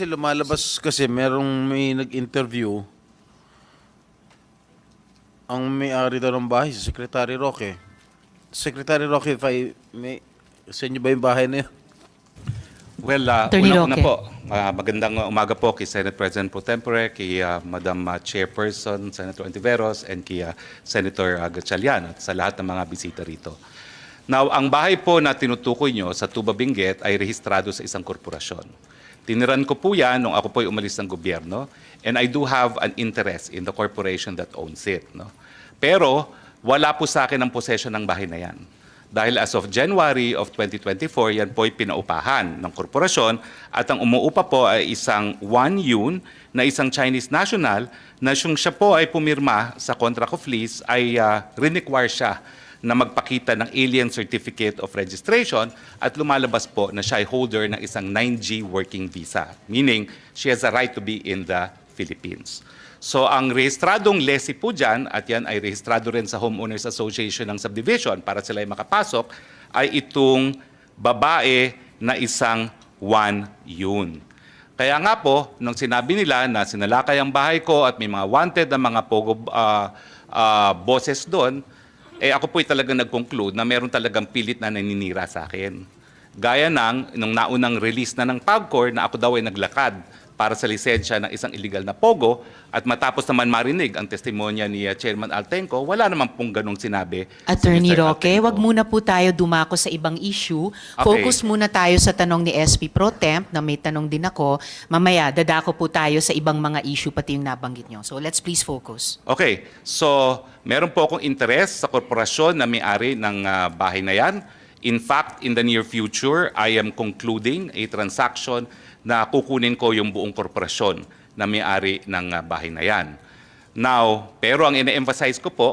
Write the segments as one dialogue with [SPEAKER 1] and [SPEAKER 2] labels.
[SPEAKER 1] Kasi lumalabas kasi merong may nag-interview ang may-ari daw ng bahay, si Secretary Roque. Secretary Roque, if I may, sa inyo ba yung bahay na yun?
[SPEAKER 2] Well, uh,
[SPEAKER 3] Attorney
[SPEAKER 2] unang-una
[SPEAKER 3] Roque.
[SPEAKER 2] po, uh, magandang umaga po kay Senate President Pro Tempore, kay uh, Madam uh, Chairperson, Senator Antiveros, and kay uh, Senator uh, Gatchalian at sa lahat ng mga bisita rito. Now, ang bahay po na tinutukoy nyo sa Tuba Benguet ay rehistrado sa isang korporasyon. Tiniran ko po yan nung ako po umalis ng gobyerno and I do have an interest in the corporation that owns it. No? Pero wala po sa akin ang possession ng bahay na yan. Dahil as of January of 2024, yan po ay pinaupahan ng korporasyon at ang umuupa po ay isang Wan Yun na isang Chinese national na siyang siya po ay pumirma sa contract of lease ay uh, require siya na magpakita ng alien certificate of registration at lumalabas po na siya ay holder ng isang 9G working visa, meaning she has a right to be in the Philippines. So ang rehistradong lessee po dyan, at yan ay rehistrado rin sa Homeowners Association ng Subdivision para sila ay makapasok, ay itong babae na isang one yun. Kaya nga po, nung sinabi nila na sinalakay ang bahay ko at may mga wanted na mga pogo ah, ah, bosses doon, eh ako po'y talagang nag-conclude na meron talagang pilit na naninira sa akin. Gaya ng, nung naunang release na ng PAGCOR na ako daw ay naglakad para sa lisensya ng isang illegal na pogo at matapos naman marinig ang testimonya ni ah, Chairman Altenco, wala naman pong ganong sinabi. si
[SPEAKER 3] Attorney
[SPEAKER 2] Mr.
[SPEAKER 3] Roque,
[SPEAKER 2] Altenco.
[SPEAKER 3] wag muna po tayo dumako sa ibang issue.
[SPEAKER 2] Okay.
[SPEAKER 3] Focus muna tayo sa tanong ni SP Pro Temp, na may tanong din ako. Mamaya, dadako po tayo sa ibang mga issue, pati yung nabanggit nyo. So let's please focus.
[SPEAKER 2] Okay, so meron po akong interest sa korporasyon na may-ari ng ah, bahay na yan. In fact, in the near future, I am concluding a transaction na kukunin ko yung buong korporasyon na may-ari ng ah, bahay na yan. Now, pero ang ine-emphasize ko po,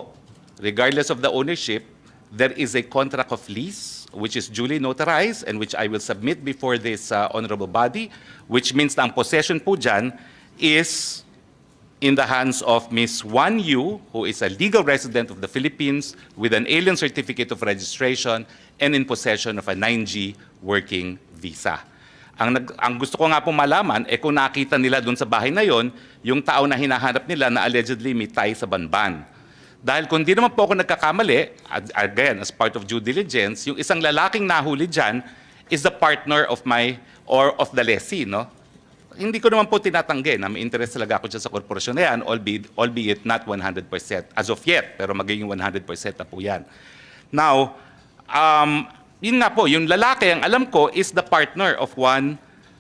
[SPEAKER 2] regardless of the ownership, there is a contract of lease which is duly notarized and which I will submit before this uh, honorable body, which means na ang possession po dyan is in the hands of Ms. Wan Yu, who is a legal resident of the Philippines with an alien certificate of registration and in possession of a 9G working visa. Ang, nag, ang gusto ko nga po malaman, eh kung nakita nila doon sa bahay na yon, yung tao na hinahanap nila na allegedly may tie sa banban. Dahil kung di naman po ako nagkakamali, ag- again, as part of due diligence, yung isang lalaking nahuli dyan is the partner of my, or of the lessee, no? Hindi ko naman po tinatanggi na may interest talaga ako dyan sa korporasyon na yan, albeit, albeit not 100% as of yet, pero magiging 100% na po yan. Now, um, yun nga po, yung lalaki, ang alam ko, is the partner of one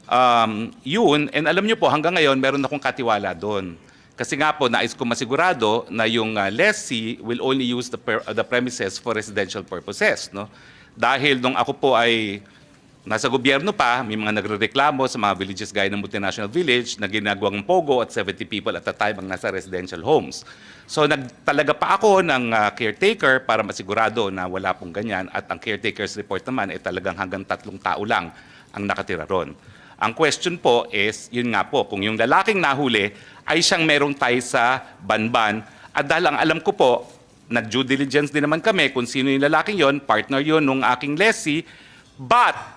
[SPEAKER 2] um, yun, and alam nyo po, hanggang ngayon, meron akong katiwala doon. Kasi nga po, nais ko masigurado na yung uh, lessee will only use the, per- the premises for residential purposes. No? Dahil nung ako po ay Nasa gobyerno pa, may mga nagrereklamo sa mga villages gaya ng multinational village na ginagawang pogo at 70 people at a time ang nasa residential homes. So nagtalaga pa ako ng ah, caretaker para masigurado na wala pong ganyan at ang caretaker's report naman ay talagang hanggang tatlong tao lang ang nakatira ron. Ang question po is, yun nga po, kung yung lalaking nahuli ay siyang merong tie sa banban at dahil ang alam ko po, nag-due diligence din naman kami kung sino yung lalaking yon, partner yon nung aking lessee, but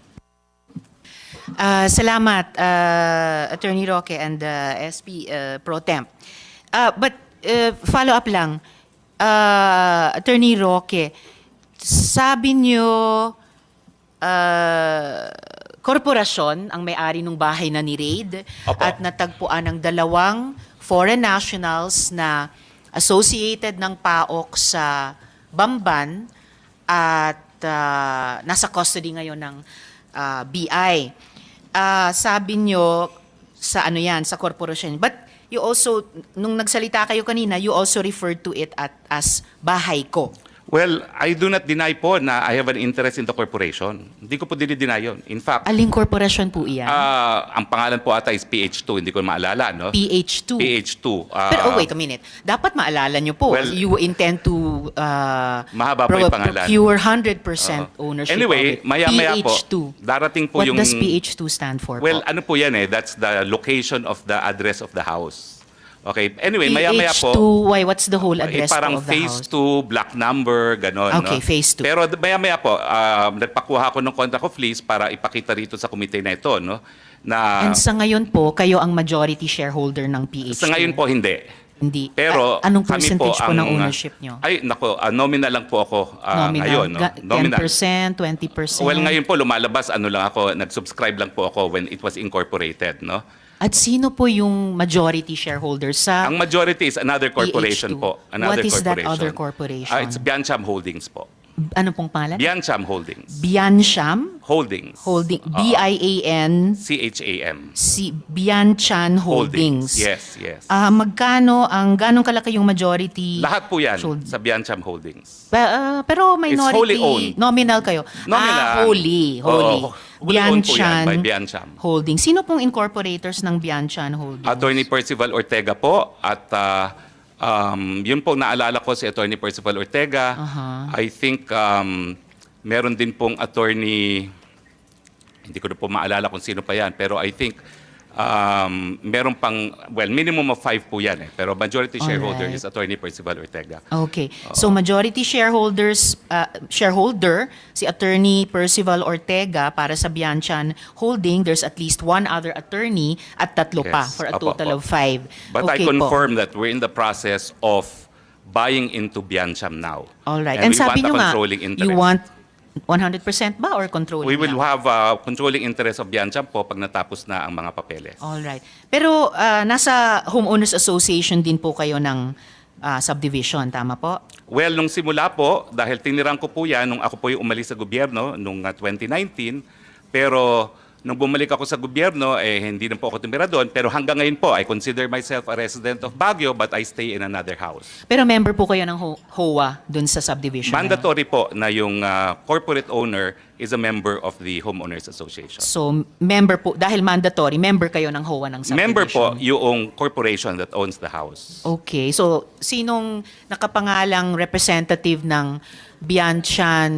[SPEAKER 3] Ah, salamat, ah, Attorney Roque and ah, SP ah, Pro Temp. Ah, but uh, follow up lang, Ah, Attorney Roque, sabi niyo ah, korporasyon ang may-ari ng bahay na ni-raid
[SPEAKER 2] Opo.
[SPEAKER 3] at natagpuan ng dalawang foreign nationals na associated ng PAOK sa Bamban at ah, nasa custody ngayon ng ah, BI. Ah, sabi nyo sa ano yan, sa korporasyon. But you also, nung nagsalita kayo kanina, you also referred to it at, as bahay ko.
[SPEAKER 2] Well, I do not deny po na I have an interest in the corporation. Hindi ko po dinideny yun. In fact,
[SPEAKER 3] Aling korporasyon po iyan?
[SPEAKER 2] ah, ang pangalan po ata is PH2, hindi ko maalala, no?
[SPEAKER 3] PH2.
[SPEAKER 2] PH2. ah,
[SPEAKER 3] Pero oh, wait a minute. Dapat maalala nyo po,
[SPEAKER 2] Well,
[SPEAKER 3] you intend to uh,
[SPEAKER 2] Mahaba pa yung pangalan.
[SPEAKER 3] procure 100%
[SPEAKER 2] Oo.
[SPEAKER 3] ownership
[SPEAKER 2] Anyway,
[SPEAKER 3] of it.
[SPEAKER 2] maya-maya po,
[SPEAKER 3] PH2.
[SPEAKER 2] darating po
[SPEAKER 3] What
[SPEAKER 2] yung...
[SPEAKER 3] does PH2 stand for
[SPEAKER 2] Well,
[SPEAKER 3] po?
[SPEAKER 2] ano po yan eh, that's the location of the address of the house. Okay, anyway, maya-maya
[SPEAKER 3] PH2,
[SPEAKER 2] po,
[SPEAKER 3] why, what's the whole
[SPEAKER 2] eh,
[SPEAKER 3] address
[SPEAKER 2] parang
[SPEAKER 3] po of the
[SPEAKER 2] phase
[SPEAKER 3] house?
[SPEAKER 2] 2, black number, gano'n.
[SPEAKER 3] Okay,
[SPEAKER 2] no?
[SPEAKER 3] phase two.
[SPEAKER 2] Pero maya-maya po, um, nagpakuha ko ng contract of lease para ipakita rito sa komite na ito, no? Na
[SPEAKER 3] And sa ngayon po, kayo ang majority shareholder ng PH2.
[SPEAKER 2] sa ngayon po hindi.
[SPEAKER 3] Hindi.
[SPEAKER 2] Pero
[SPEAKER 3] A- anong percentage po,
[SPEAKER 2] ang,
[SPEAKER 3] ng ownership nyo?
[SPEAKER 2] Ay, nako, ah, nominal lang po ako ah,
[SPEAKER 3] Nominal.
[SPEAKER 2] ngayon. No? Nominal.
[SPEAKER 3] 10%, 20%?
[SPEAKER 2] Well, ngayon po lumalabas ano lang ako, nag-subscribe lang po ako when it was incorporated, no?
[SPEAKER 3] At sino po yung majority shareholder sa
[SPEAKER 2] Ang majority is another corporation
[SPEAKER 3] PH2.
[SPEAKER 2] po. Another
[SPEAKER 3] What is that other corporation?
[SPEAKER 2] Ah, it's Biancham Holdings po.
[SPEAKER 3] ano pong pangalan?
[SPEAKER 2] Biancham Holdings.
[SPEAKER 3] Biancham
[SPEAKER 2] Holdings.
[SPEAKER 3] Holding. B-I-A-N
[SPEAKER 2] C-H-A-M.
[SPEAKER 3] si Bianchan Holdings.
[SPEAKER 2] Yes, yes.
[SPEAKER 3] Ah, magkano ang ganong kalaki yung majority?
[SPEAKER 2] Lahat po yan
[SPEAKER 3] Hold-
[SPEAKER 2] sa Biancham Holdings.
[SPEAKER 3] Pa- ah, pero minority
[SPEAKER 2] wholly owned.
[SPEAKER 3] nominal kayo.
[SPEAKER 2] Nominal.
[SPEAKER 3] Ah, wholly, wholly.
[SPEAKER 2] Oo, wholly owned po yan by Biancham.
[SPEAKER 3] Holdings. Sino pong incorporators ng Bianchan Holdings?
[SPEAKER 2] Attorney Percival Ortega po at ah, um, yun po naalala ko si Attorney Percival Ortega.
[SPEAKER 3] Aha.
[SPEAKER 2] I think um, meron din pong attorney hindi ko na po maalala kung sino pa yan pero I think um, meron pang well minimum of five po yan eh pero majority shareholder
[SPEAKER 3] Alright.
[SPEAKER 2] is Attorney Percival Ortega.
[SPEAKER 3] Okay. So majority shareholders uh, shareholder si Attorney Percival Ortega para sa Bianchan Holding. There's at least one other attorney at tatlo pa
[SPEAKER 2] Yes.
[SPEAKER 3] for a
[SPEAKER 2] Apo,
[SPEAKER 3] total
[SPEAKER 2] apo.
[SPEAKER 3] of five.
[SPEAKER 2] But
[SPEAKER 3] okay
[SPEAKER 2] I
[SPEAKER 3] po.
[SPEAKER 2] confirm that we're in the process of buying into Biancham now.
[SPEAKER 3] All right.
[SPEAKER 2] And,
[SPEAKER 3] And,
[SPEAKER 2] we
[SPEAKER 3] sabi
[SPEAKER 2] want a
[SPEAKER 3] nyo nga,
[SPEAKER 2] controlling interest.
[SPEAKER 3] you want 100% ba or controlling
[SPEAKER 2] We will
[SPEAKER 3] lang?
[SPEAKER 2] have uh, controlling interest of Biancham po pag natapos na ang mga papeles.
[SPEAKER 3] All right. Pero ah, nasa Homeowners Association din po kayo ng ah, subdivision, tama po?
[SPEAKER 2] Well, nung simula po, dahil tinirang ko po yan nung ako po yung umalis sa gobyerno nung uh, 2019, pero nung bumalik ako sa gobyerno, eh, hindi na po ako tumira doon. Pero hanggang ngayon po, I consider myself a resident of Baguio but I stay in another house.
[SPEAKER 3] Pero member po kayo ng Ho- HOA dun sa subdivision.
[SPEAKER 2] Mandatory po na yung uh, corporate owner is a member of the Homeowners Association.
[SPEAKER 3] So, member po, dahil mandatory, member kayo ng HOA ng subdivision.
[SPEAKER 2] Member po yung corporation that owns the house.
[SPEAKER 3] Okay. So, sinong nakapangalang representative ng Bianchan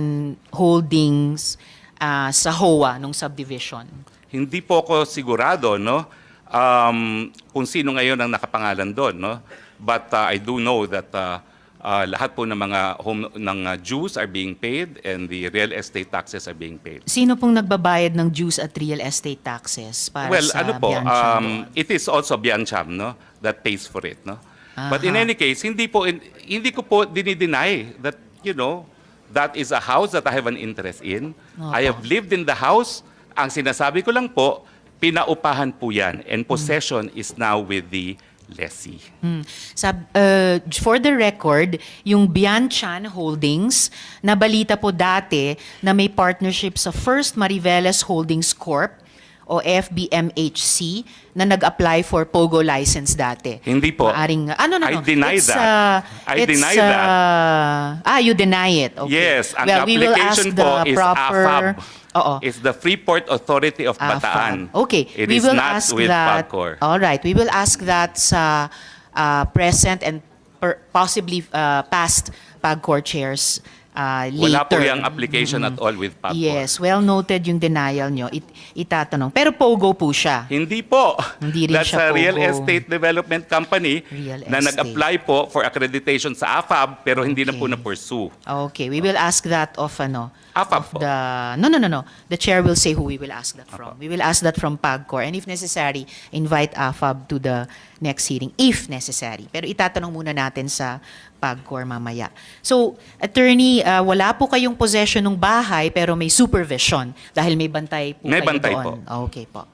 [SPEAKER 3] Holdings ah, sa HOA nung subdivision?
[SPEAKER 2] Hindi po ako sigurado no um, kung sino ngayon ang nakapangalan doon no but uh, I do know that uh, uh, lahat po ng mga home ng uh, dues are being paid and the real estate taxes are being paid.
[SPEAKER 3] Sino pong nagbabayad ng dues at real estate taxes para
[SPEAKER 2] well,
[SPEAKER 3] sa
[SPEAKER 2] ano po
[SPEAKER 3] Bianchan
[SPEAKER 2] um,
[SPEAKER 3] doon?
[SPEAKER 2] it is also Biancham no that pays for it no. But in
[SPEAKER 3] Aha.
[SPEAKER 2] any case, hindi po hindi ko po dinideny that you know that is a house that I have an interest in. I have lived in the house. Ang sinasabi ko lang po, pinaupahan po yan and possession is now with the lessee.
[SPEAKER 3] Hmm. Sab, uh, for the record, yung Bianchan Holdings, nabalita po dati na may partnership sa First Mariveles Holdings Corp o FBMHC na nag-apply for POGO license dati.
[SPEAKER 2] Hindi po.
[SPEAKER 3] Maaring, ano, no,
[SPEAKER 2] I
[SPEAKER 3] no.
[SPEAKER 2] deny
[SPEAKER 3] It's,
[SPEAKER 2] that.
[SPEAKER 3] uh,
[SPEAKER 2] I
[SPEAKER 3] it's,
[SPEAKER 2] deny that.
[SPEAKER 3] uh, ah, you deny it. Okay.
[SPEAKER 2] Yes, ang
[SPEAKER 3] well, we will ask
[SPEAKER 2] application po is
[SPEAKER 3] proper...
[SPEAKER 2] AFAB.
[SPEAKER 3] Oo.
[SPEAKER 2] It's the Freeport Authority of
[SPEAKER 3] AFAB.
[SPEAKER 2] Bataan.
[SPEAKER 3] Okay,
[SPEAKER 2] It
[SPEAKER 3] we
[SPEAKER 2] is
[SPEAKER 3] will
[SPEAKER 2] not
[SPEAKER 3] ask
[SPEAKER 2] with
[SPEAKER 3] that.
[SPEAKER 2] PAGCOR.
[SPEAKER 3] All right, we will ask that sa uh, present and per- possibly uh, past PAGCOR chairs uh, later.
[SPEAKER 2] Wala po yung application at all with PAGCOR.
[SPEAKER 3] Yes, well noted yung denial nyo. It, itatanong. Pero POGO po siya.
[SPEAKER 2] Hindi po.
[SPEAKER 3] Hindi rin
[SPEAKER 2] That's
[SPEAKER 3] siya
[SPEAKER 2] a real
[SPEAKER 3] POGO.
[SPEAKER 2] estate development company
[SPEAKER 3] Real
[SPEAKER 2] na nag-apply po for accreditation sa AFAB pero hindi na po
[SPEAKER 3] Okay.
[SPEAKER 2] na-pursue.
[SPEAKER 3] Okay, we will ask that of ano
[SPEAKER 2] AFAB
[SPEAKER 3] of
[SPEAKER 2] po.
[SPEAKER 3] the No, no, no, no. The chair will say who we will ask that from. We will ask that from PAGCOR and if necessary, invite AFAB to the next hearing if necessary. Pero itatanong muna natin sa PAGCOR mamaya. So, attorney, uh, wala po kayong possession ng bahay pero may supervision dahil may bantay po
[SPEAKER 2] May
[SPEAKER 3] kayo
[SPEAKER 2] bantay
[SPEAKER 3] doon. Okay po.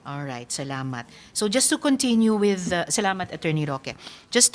[SPEAKER 3] All right, salamat. So just to continue with uh, salamat Attorney Roque. Just to